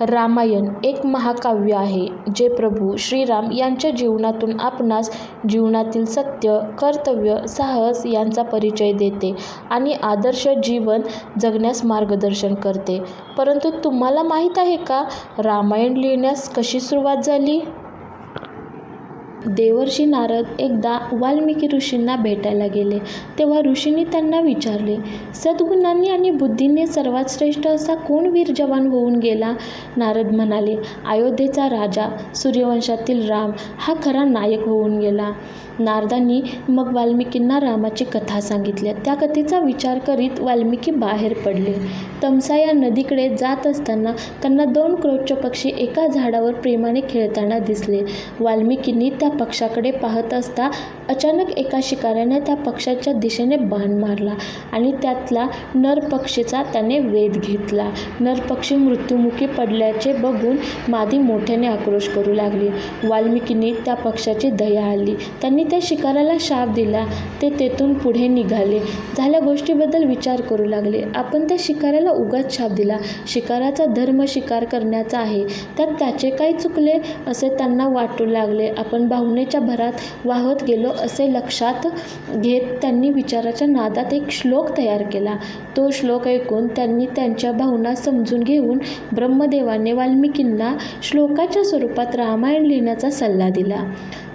रामायण एक महाकाव्य आहे जे प्रभू श्रीराम यांच्या जीवनातून आपणास जीवनातील सत्य कर्तव्य साहस यांचा परिचय देते आणि आदर्श जीवन जगण्यास मार्गदर्शन करते. परंतु तुम्हाला माहीत आहे का रामायण लिहिण्यास कशी सुरुवात झाली? देवर्षी नारद एकदा वाल्मिकी ऋषींना भेटायला गेले. तेव्हा ऋषींनी त्यांना विचारले सद्गुणांनी आणि बुद्धीने सर्वात श्रेष्ठ असा कोण वीर जवान होऊन गेला? नारद म्हणाले अयोध्येचा राजा सूर्यवंशातील राम हा खरा नायक होऊन गेला. नारदांनी मग वाल्मिकींना रामाची कथा सांगितल्या. त्या कथेचा विचार करीत वाल्मिकी बाहेर पडले. तमसा या नदीकडे जात असताना त्यांना दोन क्रोच्च पक्षी एका झाडावर प्रेमाने खेळताना दिसले. वाल्मिकींनी त्या पक्षाकडे पाहत असता अचानक एका शिकाऱ्याने त्या पक्षाच्या दिशेने बाण मारला आणि त्यातला नर पक्षीचा त्याने वेध घेतला. नर पक्षी मृत्युमुखी पडल्याचे बघून मादी मोठ्याने आक्रोश करू लागली. वाल्मिकीने त्या पक्षाची दया आली त्यांनी त्या शिकाऱ्याला शाप दिला. ते तेथून पुढे निघाले. झाल्या गोष्टीबद्दल विचार करू लागले. आपण त्या शिकाऱ्याला उगाच शाप दिला. शिकाराचा धर्म शिकार करण्याचा आहे. त्यात त्याचे काय चुकले असे त्यांना वाटू लागले. आपण भावनेच्या भरात वाहत गेलो असे लक्षात घेत त्यांनी विचाराच्या नादात एक श्लोक तयार केला. तो श्लोक ऐकून त्यांनी त्यांच्या भावना समजून घेऊन ब्रह्मदेवाने वाल्मिकींना श्लोकाच्या स्वरूपात रामायण लिहिण्याचा सल्ला दिला.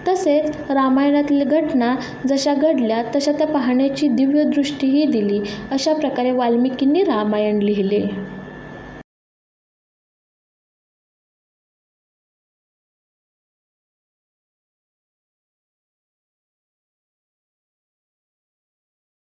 तसेच रामायणातील घटना जशा घडल्या तशा त्या पाहण्याची दिव्यदृष्टीही दिली. अशा प्रकारे वाल्मिकींनी रामायण लिहिले.